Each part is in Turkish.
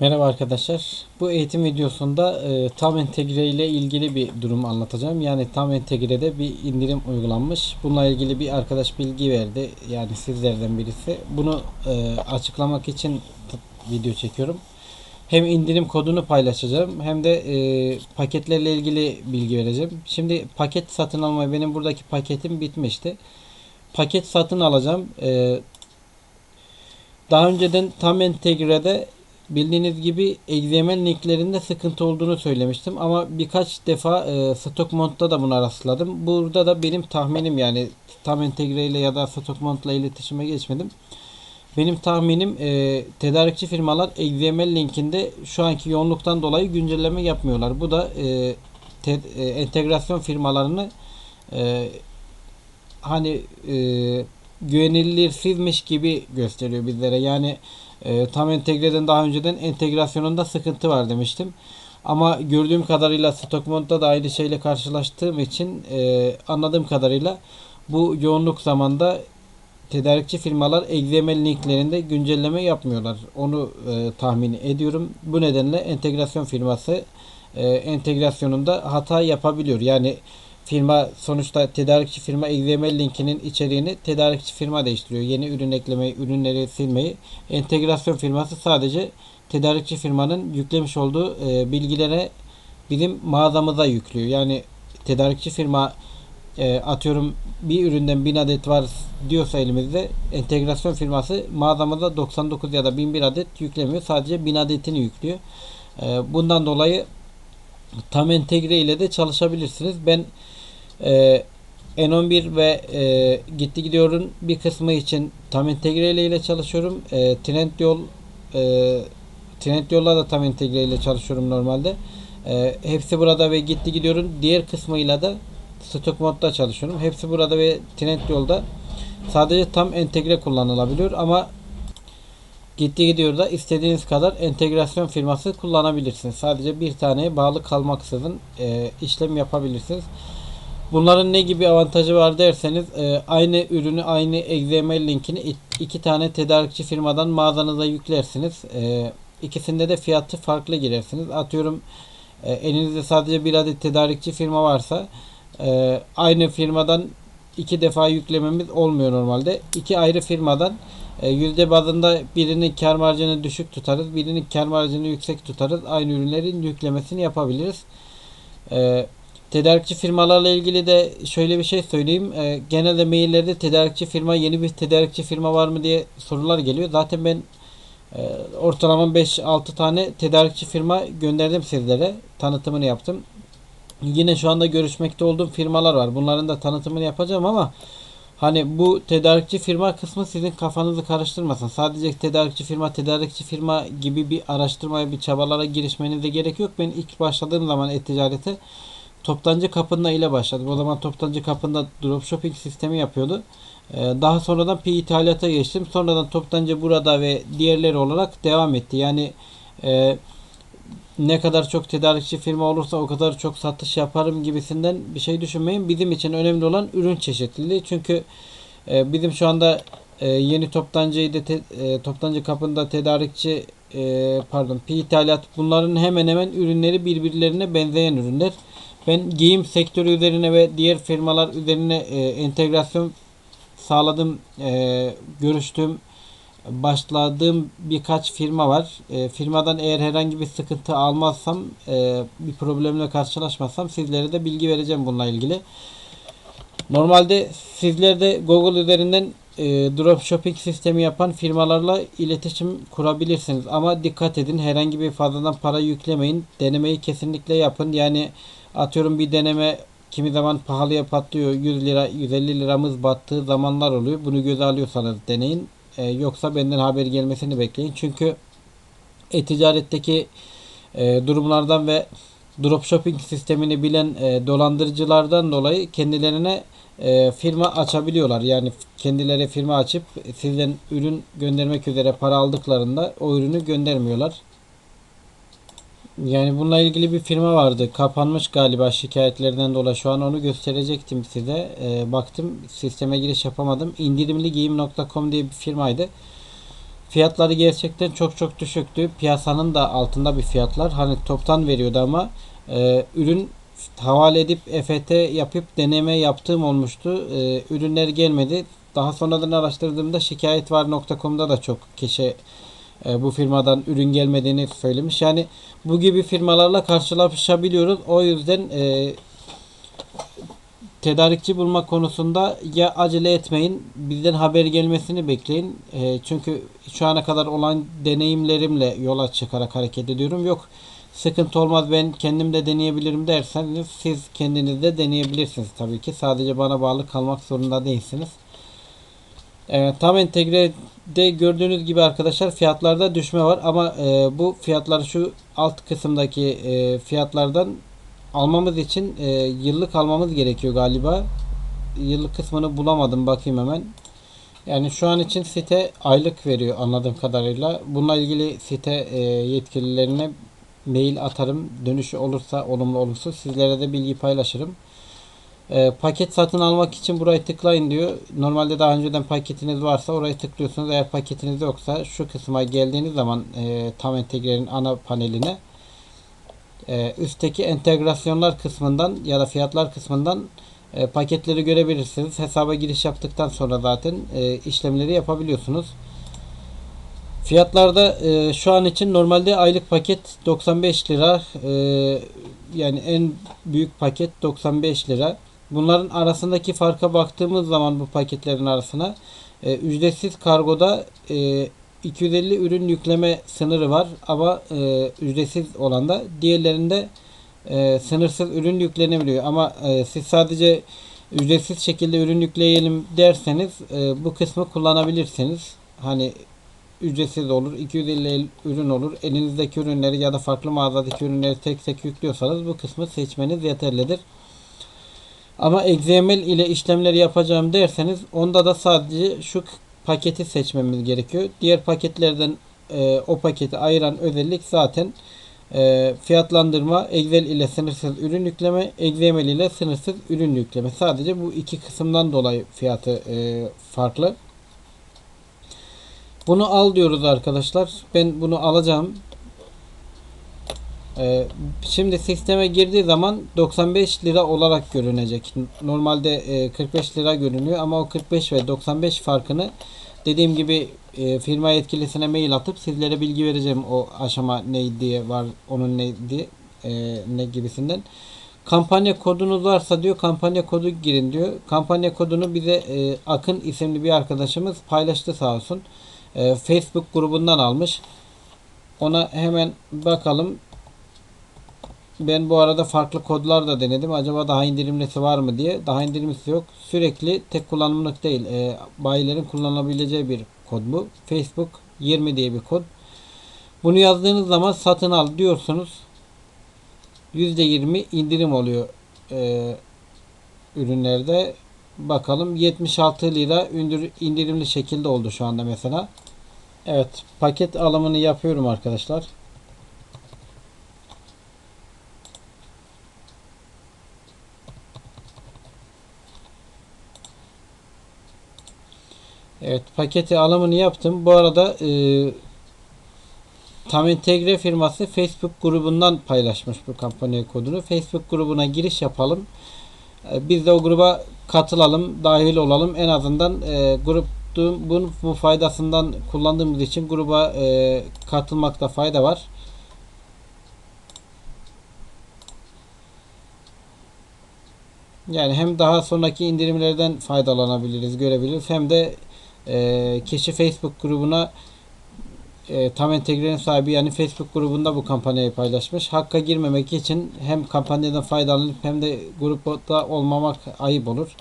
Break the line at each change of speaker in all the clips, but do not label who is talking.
Merhaba arkadaşlar. Bu eğitim videosunda e, tam entegre ile ilgili bir durum anlatacağım. Yani tam entegrede bir indirim uygulanmış. Bununla ilgili bir arkadaş bilgi verdi. Yani sizlerden birisi. Bunu e, açıklamak için video çekiyorum. Hem indirim kodunu paylaşacağım hem de e, paketlerle ilgili bilgi vereceğim. Şimdi paket satın almayı benim buradaki paketim bitmişti. Paket satın alacağım. E, daha önceden tam entegrede bildiğiniz gibi XML linklerinde sıkıntı olduğunu söylemiştim ama birkaç defa e, modda da buna rastladım. Burada da benim tahminim yani tam entegre ile ya da stok modla iletişime geçmedim. Benim tahminim e, tedarikçi firmalar XML linkinde şu anki yoğunluktan dolayı güncelleme yapmıyorlar. Bu da e, te- e, entegrasyon firmalarını e, hani e, güvenilirsizmiş gibi gösteriyor bizlere. Yani e, tam entegreden daha önceden entegrasyonunda sıkıntı var demiştim. Ama gördüğüm kadarıyla Stockmond'da da aynı şeyle karşılaştığım için e, anladığım kadarıyla bu yoğunluk zamanda tedarikçi firmalar XML linklerinde güncelleme yapmıyorlar. Onu e, tahmin ediyorum. Bu nedenle entegrasyon firması e, entegrasyonunda hata yapabiliyor. Yani firma sonuçta tedarikçi firma XML linkinin içeriğini tedarikçi firma değiştiriyor. Yeni ürün eklemeyi, ürünleri silmeyi entegrasyon firması sadece tedarikçi firmanın yüklemiş olduğu e, bilgilere bizim mağazamıza yüklüyor. Yani tedarikçi firma e, atıyorum bir üründen 1000 adet var diyorsa elimizde entegrasyon firması mağazamıza 99 ya da 1001 adet yüklemiyor. Sadece 1000 adetini yüklüyor. E, bundan dolayı tam entegre ile de çalışabilirsiniz. Ben e, N11 ve e, Gitti Gidiyor'un bir kısmı için tam entegre ile çalışıyorum. E, Trendyol e, Trendyol'la da tam entegre ile çalışıyorum normalde. E, hepsi burada ve Gitti Gidiyor'un diğer kısmıyla da Stock modda çalışıyorum. Hepsi burada ve Trendyol'da sadece tam entegre kullanılabiliyor ama Gitti gidiyor da istediğiniz kadar entegrasyon firması kullanabilirsiniz. Sadece bir taneye bağlı kalmaksızın e, işlem yapabilirsiniz. Bunların ne gibi avantajı var derseniz e, aynı ürünü aynı XML linkini iki tane tedarikçi firmadan mağazanıza yüklersiniz. E, ikisinde de fiyatı farklı girersiniz. Atıyorum e, elinizde sadece bir adet tedarikçi firma varsa e, aynı firmadan iki defa yüklememiz olmuyor normalde. İki ayrı firmadan yüzde bazında birinin kar marjını düşük tutarız, birinin kar marjını yüksek tutarız. Aynı ürünlerin yüklemesini yapabiliriz. E, tedarikçi firmalarla ilgili de şöyle bir şey söyleyeyim. E, genelde maillerde tedarikçi firma, yeni bir tedarikçi firma var mı diye sorular geliyor. Zaten ben e, ortalama 5-6 tane tedarikçi firma gönderdim sizlere. Tanıtımını yaptım. Yine şu anda görüşmekte olduğum firmalar var. Bunların da tanıtımını yapacağım ama Hani bu tedarikçi firma kısmı sizin kafanızı karıştırmasın. Sadece tedarikçi firma, tedarikçi firma gibi bir araştırmaya, bir çabalara girişmenize gerek yok. Ben ilk başladığım zaman e-ticarete toptancı kapında ile başladım. O zaman toptancı kapında dropshipping sistemi yapıyordu. Ee, Daha sonradan pi ithalata geçtim. Sonradan toptancı burada ve diğerleri olarak devam etti. Yani e, ne kadar çok tedarikçi firma olursa o kadar çok satış yaparım gibisinden bir şey düşünmeyin. Bizim için önemli olan ürün çeşitliliği. Çünkü e, bizim şu anda e, yeni toptancıyı da toptancı kapında tedarikçi pardon pi ithalat bunların hemen hemen ürünleri birbirlerine benzeyen ürünler. Ben giyim sektörü üzerine ve diğer firmalar üzerine e, entegrasyon sağladım, e, görüştüm, başladığım birkaç firma var. E, firmadan eğer herhangi bir sıkıntı almazsam, e, bir problemle karşılaşmazsam sizlere de bilgi vereceğim bununla ilgili. Normalde sizler de Google üzerinden e, dropshipping sistemi yapan firmalarla iletişim kurabilirsiniz. Ama dikkat edin herhangi bir fazladan para yüklemeyin. Denemeyi kesinlikle yapın. Yani atıyorum bir deneme kimi zaman pahalıya patlıyor. 100 lira 150 liramız battığı zamanlar oluyor. Bunu göze alıyorsanız deneyin. E, yoksa benden haber gelmesini bekleyin. Çünkü e-ticaretteki e, durumlardan ve dropshipping sistemini bilen e, dolandırıcılardan dolayı kendilerine e, firma açabiliyorlar. Yani kendileri firma açıp sizden ürün göndermek üzere para aldıklarında o ürünü göndermiyorlar. Yani bununla ilgili bir firma vardı. Kapanmış galiba şikayetlerden dolayı. Şu an onu gösterecektim size. E, baktım sisteme giriş yapamadım. İndirimligiyim.com diye bir firmaydı. Fiyatları gerçekten çok çok düşüktü. Piyasanın da altında bir fiyatlar. Hani toptan veriyordu ama e, ürün havale edip EFT yapıp deneme yaptığım olmuştu. E, ürünler gelmedi. Daha sonradan araştırdığımda şikayetvar.com'da da çok kişi e, bu firmadan ürün gelmediğini söylemiş. Yani bu gibi firmalarla karşılaşabiliyoruz. O yüzden e, tedarikçi bulma konusunda ya acele etmeyin, bizden haber gelmesini bekleyin. E, çünkü şu ana kadar olan deneyimlerimle yola çıkarak hareket ediyorum. Yok sıkıntı olmaz ben kendim de deneyebilirim derseniz siz kendiniz de deneyebilirsiniz tabii ki. Sadece bana bağlı kalmak zorunda değilsiniz. E, tam entegrede gördüğünüz gibi arkadaşlar fiyatlarda düşme var ama e, bu fiyatlar şu alt kısımdaki e, fiyatlardan almamız için e, yıllık almamız gerekiyor galiba. Yıllık kısmını bulamadım bakayım hemen. Yani şu an için site aylık veriyor anladığım kadarıyla. Bununla ilgili site e, yetkililerine mail atarım. Dönüşü olursa olumlu olumsuz sizlere de bilgi paylaşırım. E, paket satın almak için burayı tıklayın diyor. Normalde daha önceden paketiniz varsa orayı tıklıyorsunuz. Eğer paketiniz yoksa şu kısma geldiğiniz zaman e, tam entegrenin ana paneline e, üstteki entegrasyonlar kısmından ya da fiyatlar kısmından e, paketleri görebilirsiniz. Hesaba giriş yaptıktan sonra zaten e, işlemleri yapabiliyorsunuz. Fiyatlarda e, şu an için normalde aylık paket 95 lira. E, yani en büyük paket 95 lira. Bunların arasındaki farka baktığımız zaman bu paketlerin arasına e, ücretsiz kargoda e, 250 ürün yükleme sınırı var ama e, ücretsiz olanda diğerlerinde e, sınırsız ürün yüklenebiliyor ama e, siz sadece ücretsiz şekilde ürün yükleyelim derseniz e, bu kısmı kullanabilirsiniz. Hani ücretsiz olur. 250 ürün olur. Elinizdeki ürünleri ya da farklı mağazadaki ürünleri tek tek yüklüyorsanız bu kısmı seçmeniz yeterlidir. Ama XML ile işlemleri yapacağım derseniz onda da sadece şu paketi seçmemiz gerekiyor. Diğer paketlerden e, o paketi ayıran özellik zaten e, fiyatlandırma Excel ile sınırsız ürün yükleme, XML ile sınırsız ürün yükleme. Sadece bu iki kısımdan dolayı fiyatı e, farklı. Bunu al diyoruz arkadaşlar. Ben bunu alacağım. Ee, şimdi sisteme girdiği zaman 95 lira olarak görünecek. Normalde e, 45 lira görünüyor ama o 45 ve 95 farkını dediğim gibi e, firma yetkilisine mail atıp sizlere bilgi vereceğim o aşama ne var onun ne diye e, ne gibisinden. Kampanya kodunuz varsa diyor kampanya kodu girin diyor. Kampanya kodunu bize e, Akın isimli bir arkadaşımız paylaştı sağ olsun. E, Facebook grubundan almış. Ona hemen bakalım. Ben bu arada farklı kodlar da denedim. Acaba daha indirimlisi var mı diye. Daha indirimlisi yok. Sürekli tek kullanımlık değil. E, bayilerin kullanabileceği bir kod bu. Facebook 20 diye bir kod. Bunu yazdığınız zaman satın al diyorsunuz. %20 indirim oluyor e, ürünlerde. Bakalım 76 lira indir, indirimli şekilde oldu şu anda mesela. Evet paket alımını yapıyorum arkadaşlar. Evet paketi alımını yaptım. Bu arada e, Tam Entegre firması Facebook grubundan paylaşmış bu kampanya kodunu. Facebook grubuna giriş yapalım. E, biz de o gruba katılalım, dahil olalım. En azından e, grup bunun bu faydasından kullandığımız için gruba e, katılmakta fayda var. Yani hem daha sonraki indirimlerden faydalanabiliriz, görebiliriz. Hem de e, kişi Facebook grubuna e, tam entegrenin sahibi yani Facebook grubunda bu kampanyayı paylaşmış. Hakka girmemek için hem kampanyadan faydalanıp hem de grupta olmamak ayıp olur.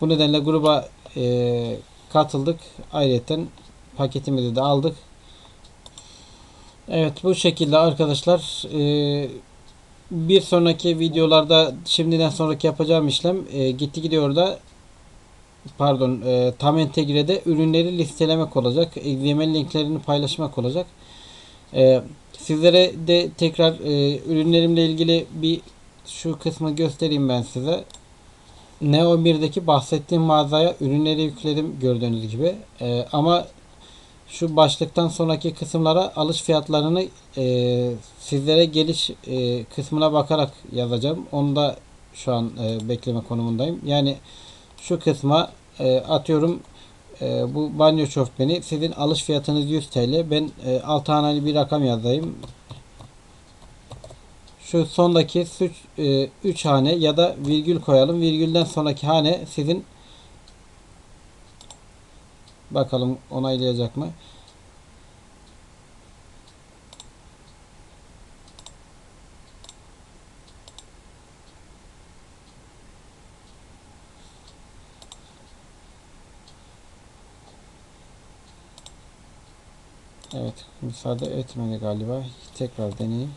Bu nedenle gruba e, katıldık. Ayrıca paketimizi de aldık. Evet bu şekilde arkadaşlar e, bir sonraki videolarda şimdiden sonraki yapacağım işlem e, gitti gidiyor da pardon e, tam entegrede ürünleri listelemek olacak. XML linklerini paylaşmak olacak. E, sizlere de tekrar e, ürünlerimle ilgili bir şu kısmı göstereyim ben size. Neo 1'deki bahsettiğim mağazaya ürünleri yükledim gördüğünüz gibi. E, ama şu başlıktan sonraki kısımlara alış fiyatlarını e, sizlere geliş e, kısmına bakarak yazacağım. Onu da şu an e, bekleme konumundayım. Yani şu kısma e, atıyorum e, bu banyo şofbeni sizin alış fiyatınız 100 TL. Ben e, 6 haneli bir rakam yazayım. Şu sondaki 3 hane ya da virgül koyalım. Virgülden sonraki hane sizin bakalım onaylayacak mı? Evet, müsaade etmedi galiba. Tekrar deneyeyim.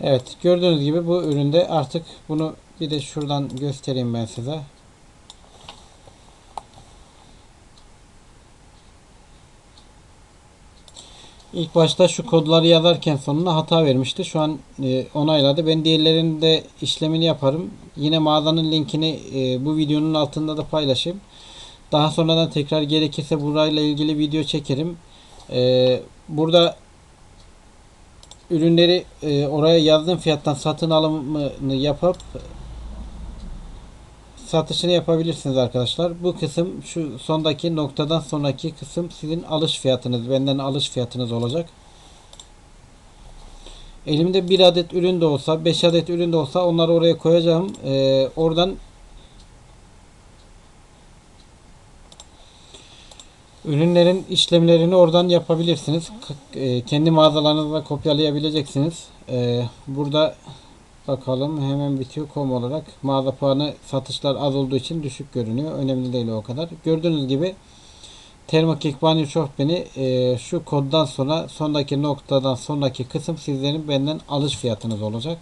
Evet gördüğünüz gibi bu üründe artık bunu bir de şuradan göstereyim ben size. İlk başta şu kodları yazarken sonuna hata vermişti. Şu an e, onayladı. Ben diğerlerinde işlemini yaparım. Yine mağazanın linkini e, bu videonun altında da paylaşayım. Daha sonradan tekrar gerekirse burayla ilgili video çekerim. E, burada ürünleri e, oraya yazdığım fiyattan satın alımını yapıp satışını yapabilirsiniz arkadaşlar. Bu kısım şu sondaki noktadan sonraki kısım sizin alış fiyatınız. Benden alış fiyatınız olacak. Elimde bir adet ürün de olsa, 5 adet ürün de olsa onları oraya koyacağım. Ee, oradan ürünlerin işlemlerini oradan yapabilirsiniz. K- e, kendi mağazalarınızda kopyalayabileceksiniz. Ee, burada Bakalım hemen bitiyor kom olarak. Mağaza puanı satışlar az olduğu için düşük görünüyor. Önemli değil o kadar. Gördüğünüz gibi Thermokik Banyo Şofbeni e, şu koddan sonra sondaki noktadan sonraki kısım sizlerin benden alış fiyatınız olacak.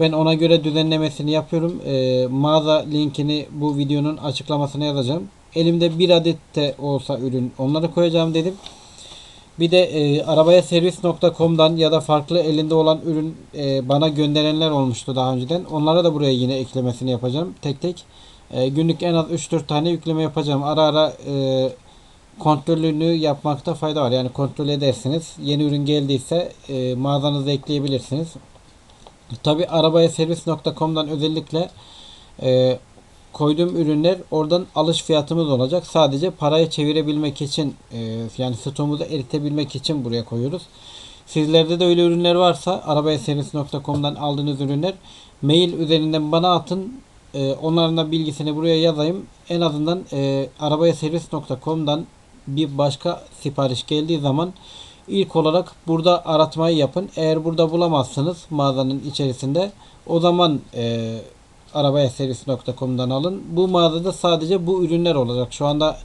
Ben ona göre düzenlemesini yapıyorum. E, mağaza linkini bu videonun açıklamasına yazacağım. Elimde bir adet de olsa ürün onları koyacağım dedim. Bir de e, arabaya servis.com'dan ya da farklı elinde olan ürün e, bana gönderenler olmuştu daha önceden. Onlara da buraya yine eklemesini yapacağım tek tek. E, günlük en az 3-4 tane yükleme yapacağım. Ara ara e, kontrolünü yapmakta fayda var. Yani kontrol edersiniz. Yeni ürün geldiyse e, mağazanıza ekleyebilirsiniz. Tabi arabaya servis.com'dan özellikle e, koyduğum ürünler oradan alış fiyatımız olacak. Sadece parayı çevirebilmek için e, yani stoğumuzu eritebilmek için buraya koyuyoruz. Sizlerde de öyle ürünler varsa arabayaservis.com'dan aldığınız ürünler mail üzerinden bana atın. E, onların da bilgisini buraya yazayım. En azından e, arabayaservis.com'dan bir başka sipariş geldiği zaman ilk olarak burada aratmayı yapın. Eğer burada bulamazsınız mağazanın içerisinde o zaman e, arabaya servis.com'dan alın. Bu mağazada sadece bu ürünler olacak. Şu anda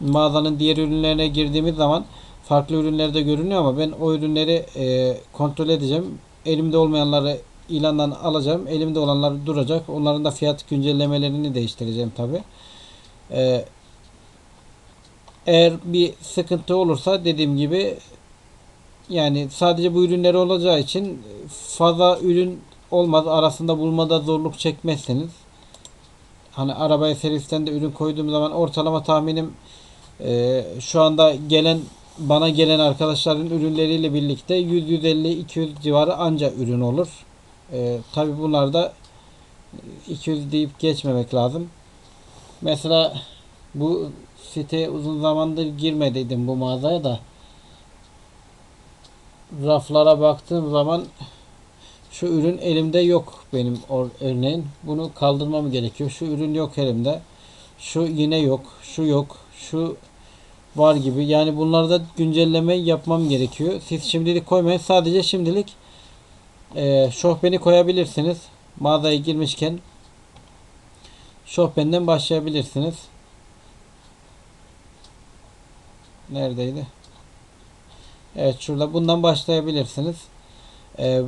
mağazanın diğer ürünlerine girdiğimiz zaman farklı ürünler de görünüyor ama ben o ürünleri e, kontrol edeceğim. Elimde olmayanları ilandan alacağım. Elimde olanlar duracak. Onların da fiyat güncellemelerini değiştireceğim tabi. E, eğer bir sıkıntı olursa dediğim gibi yani sadece bu ürünleri olacağı için fazla ürün olmaz. Arasında bulmada zorluk çekmezseniz hani arabaya servisten de ürün koyduğum zaman ortalama tahminim e, şu anda gelen bana gelen arkadaşların ürünleriyle birlikte 100 150 200 civarı anca ürün olur. E, Tabi bunlarda 200 deyip geçmemek lazım. Mesela bu site uzun zamandır girmediydim bu mağazaya da raflara baktığım zaman şu ürün elimde yok benim örneğin. Bunu kaldırmam gerekiyor. Şu ürün yok elimde. Şu yine yok. Şu yok. Şu var gibi. Yani bunlarda güncelleme yapmam gerekiyor. Siz şimdilik koymayın. Sadece şimdilik e, şofbeni koyabilirsiniz. Mağazaya girmişken şofbenden başlayabilirsiniz. Neredeydi? Evet şurada bundan başlayabilirsiniz. E,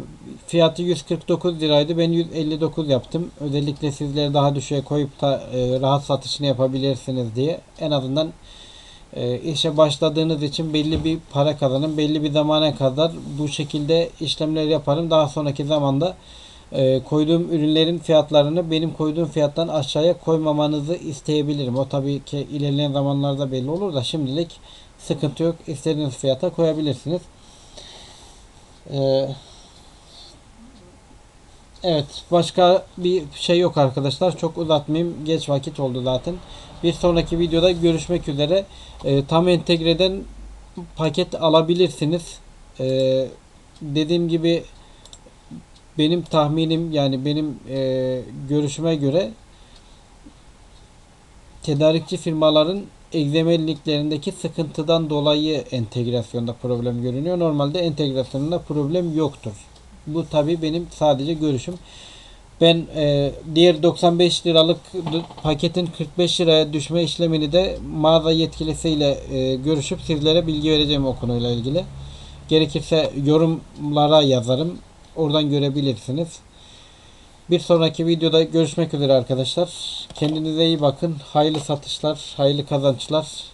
fiyatı 149 liraydı. Ben 159 yaptım. Özellikle sizleri daha düşüğe koyup da e, rahat satışını yapabilirsiniz diye. En azından e, işe başladığınız için belli bir para kazanın. Belli bir zamana kadar bu şekilde işlemler yaparım. Daha sonraki zamanda e, koyduğum ürünlerin fiyatlarını benim koyduğum fiyattan aşağıya koymamanızı isteyebilirim. O tabii ki ilerleyen zamanlarda belli olur da şimdilik sıkıntı yok. İstediğiniz fiyata koyabilirsiniz. Ee, evet başka bir şey yok arkadaşlar. Çok uzatmayayım. Geç vakit oldu zaten. Bir sonraki videoda görüşmek üzere. Ee, tam entegreden paket alabilirsiniz. Ee, dediğim gibi benim tahminim yani benim e, görüşüme göre tedarikçi firmaların egzeme linklerindeki sıkıntıdan dolayı entegrasyonda problem görünüyor. Normalde entegrasyonunda problem yoktur. Bu tabi benim sadece görüşüm. Ben e, diğer 95 liralık paketin 45 liraya düşme işlemini de mağaza yetkilisiyle e, görüşüp sizlere bilgi vereceğim o konuyla ilgili. Gerekirse yorumlara yazarım. Oradan görebilirsiniz. Bir sonraki videoda görüşmek üzere arkadaşlar. Kendinize iyi bakın. Hayırlı satışlar, hayırlı kazançlar.